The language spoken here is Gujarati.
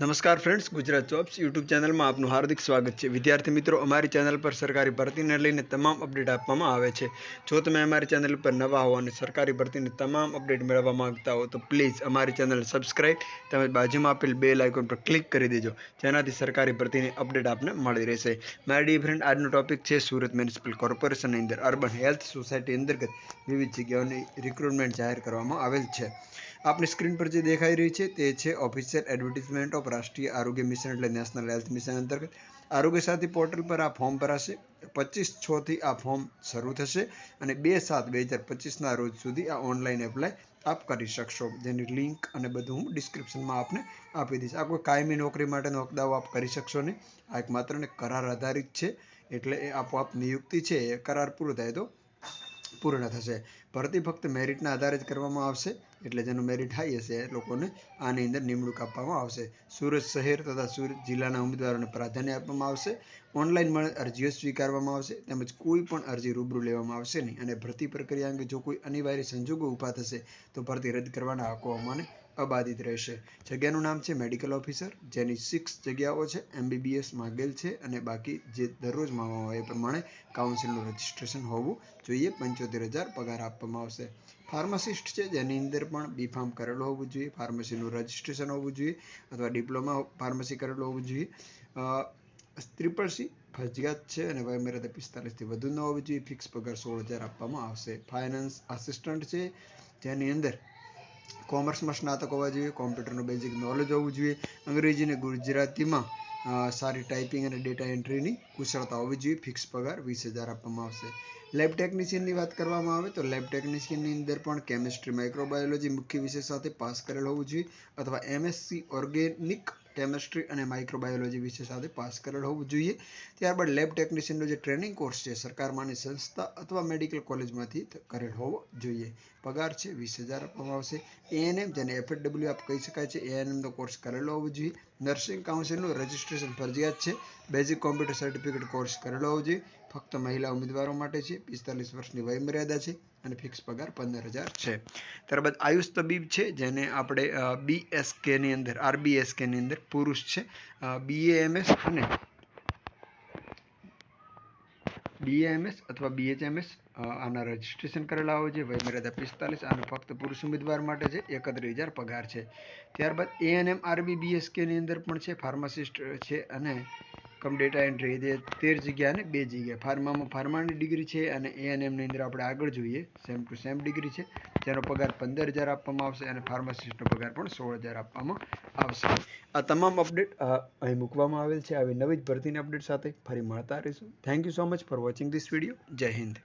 નમસ્કાર ફ્રેન્ડ્સ ગુજરાત જોબ્સ યુટ્યુબ ચેનલમાં આપનું હાર્દિક સ્વાગત છે. વિદ્યાર્થી મિત્રો, અમારી ચેનલ પર સરકારી ભરતીને લઈને તમામ અપડેટ આપવામાં આવે છે. જો તમે અમારી ચેનલ પર નવા હો અને સરકારી ભરતીની તમામ અપડેટ મેળવવા માંગતા હો, તો પ્લીઝ અમારી ચેનલ સબસ્ક્રાઇબ તેમજ બાજુમાં આપેલ બે લાઇકોન પર ક્લિક કરી દેજો. જેનાથી સરકારી ભરતીની અપડેટ આપને મળી રહેશે. મારી ડી ફ્રેન્ડ આજનો ટોપિક છે સુરત મ્યુનિસિપલ કોર્પોરેશનની અંદર. અર્બન હેલ્થ સોસાયટી અંતર્ગત વિવિધ જગ્યાઓની રિક્રુટમેન્ટ જાહેર કરવામાં આવેલ છે. આપણી સ્ક્રીન પર જે દેખાઈ રહી છે, તે છે ઓફિશિયલ એડવર્ટિઝમેન્ટ ઓફ રાષ્ટ્રીય આરોગ્ય મિશન એટલે નેશનલ હેલ્થ મિશન અંતર્ગત આરોગ્ય સાથી પોર્ટલ પર આ ફોર્મ ભરાશે. પચીસ છથી આ ફોર્મ શરૂ થશે અને બે સાત બે હજાર પચીસના રોજ સુધી આ ઓનલાઈન એપ્લાય આપ કરી શકશો. જેની લિંક અને બધું હું ડિસ્ક્રિપ્શનમાં આપને આપી દઈશ. આ કોઈ કાયમી નોકરી માટેનો હકદાવો આપ કરી શકશો નહીં. આ એક માત્ર ને કરાર આધારિત છે. એટલે એ આપોઆપ નિયુક્તિ છે. એ કરાર પૂરો થાય તો પૂર્ણ થશે. ભરતી ફક્ત મેરિટના આધારે જ કરવામાં આવશે. એટલે જેનું મેરિટ હાઈ હશે, એ લોકોને આની અંદર નિમણૂક આપવામાં આવશે. સુરત શહેર તથા સુરત જિલ્લાના ઉમેદવારોને પ્રાધાન્ય આપવામાં આવશે. ઓનલાઈન અરજીઓ સ્વીકારવામાં આવશે. તેમજ કોઈ પણ અરજી રૂબરૂ લેવામાં આવશે નહીં. અને ભરતી પ્રક્રિયા અંગે જો કોઈ અનિવાર્ય સંજોગો ઊભા થશે, તો ભરતી રદ કરવાના હકો અમાને અબાધિત રહેશે. જગ્યાનું નામ છે મેડિકલ ઓફિસર, જેની સિક્સ જગ્યાઓ છે એમબીબીએસ માગેલ છે અને બાકી જે દરરોજ માંગવામાં આવે એ પ્રમાણે કાઉન્સિલનું રજિસ્ટ્રેશન હોવું જોઈએ. પંચોતેર હજાર પગાર આપવામાં આવશે. ફાર્માસિસ્ટ છે, જેની અંદર પણ બી ફાર્મ કરેલું હોવું જોઈએ. ફાર્મસીનું રજિસ્ટ્રેશન હોવું જોઈએ અથવા ડિપ્લોમા ફાર્મસી કરેલું હોવું જોઈએ. ત્રિપલ સી ફરજિયાત છે અને વયમર્યાદા પિસ્તાલીસથી વધુ ન હોવી જોઈએ. ફિક્સ પગાર સોળ હજાર આપવામાં આવશે. ફાઇનાન્સ આસિસ્ટન્ટ છે, જેની અંદર કોમર્સમાં સ્નાતક હોવા જોઈએ કોમ્પ્યુટરનું બેઝિક નોલેજ હોવું જોઈએ, અંગ્રેજી અને ગુજરાતીમાં સારી ટાઈપિંગ અને ડેટા એન્ટ્રીની કુશળતા હોવી જોઈએ ફિક્સ પગાર વીસ હજાર આપવામાં આવશે. લેબ ટેકનિશિયનની વાત કરવામાં આવે તો લેબ ટેકનિશિયનની અંદર પણ કેમિસ્ટ્રી માઇક્રોબાયોલોજી મુખ્ય વિષય સાથે પાસ કરેલ હોવું જોઈએ, અથવા એમએસસી ઓર્ગેનિક કેમિસ્ટ્રી અને માઇક્રોબાયોલોજી વિષય સાથે પાસ કરેલ હોવું જોઈએ. ત્યારબાદ લેબ ટેકનિશિયનનો જે ટ્રેનિંગ કોર્સ છે, સરકારમાંની સંસ્થા અથવા મેડિકલ કોલેજમાંથી કરેલ હોવો જોઈએ. પગાર છે, વીસ હજાર આપવામાં આવશે. એએનએમ જેને એફએડબલ્યુ આપ કહી શકાય છે એએનએમનો કોર્સ કરેલો હોવો જોઈએ. નર્સિંગ કાઉન્સિલનું રજિસ્ટ્રેશન ફરજિયાત છે. બેઝિક કોમ્પ્યુટર સર્ટિફિકેટ કોર્સ કરેલો હોવો જોઈએ. ફક્ત મહિલા ઉમેદવારો માટે છે, પિસ્તાલીસ વર્ષની વયમર્યાદા છે અને ફિક્સ પગાર પંદર હજાર છે. ત્યારબાદ આયુષ તબીબ છે, જેને આપણે બીએસકેની અંદર આરબીએસકેની અંદર પુરુષ છે બીએએમએસ અને બીએએમએસ અથવા બીએચએમએસ આના રજિસ્ટ્રેશન કરેલા હોય છે, વયમર્યાદા પિસ્તાલીસ અને ફક્ત પુરુષ ઉમેદવાર માટે છે, એકત્રીસ હજાર પગાર છે. ત્યારબાદ એએનએમ આરબી બીએસકેની અંદર પણ છે ફાર્માસિસ્ટ છે અને કમ ડેટા એન્ટ્રી તે તેર જગ્યા અને બે જગ્યા. ફાર્મામાં ફાર્માની ડિગ્રી છે અને એએનએમની અંદર આપણે આગળ જોઈએ. સેમ ટુ સેમ ડિગ્રી છે. જેનો પગાર પંદર હજાર આપવામાં આવશે અને ફાર્માસિસ્ટનો પગાર પણ સોળ હજાર આપવામાં આવશે. આ તમામ અપડેટ અહીં મૂકવામાં આવેલ છે. આવી નવી જ ભરતીની અપડેટ સાથે ફરી મળતા રહીશું. Thank you so much for watching this video Jai Hind.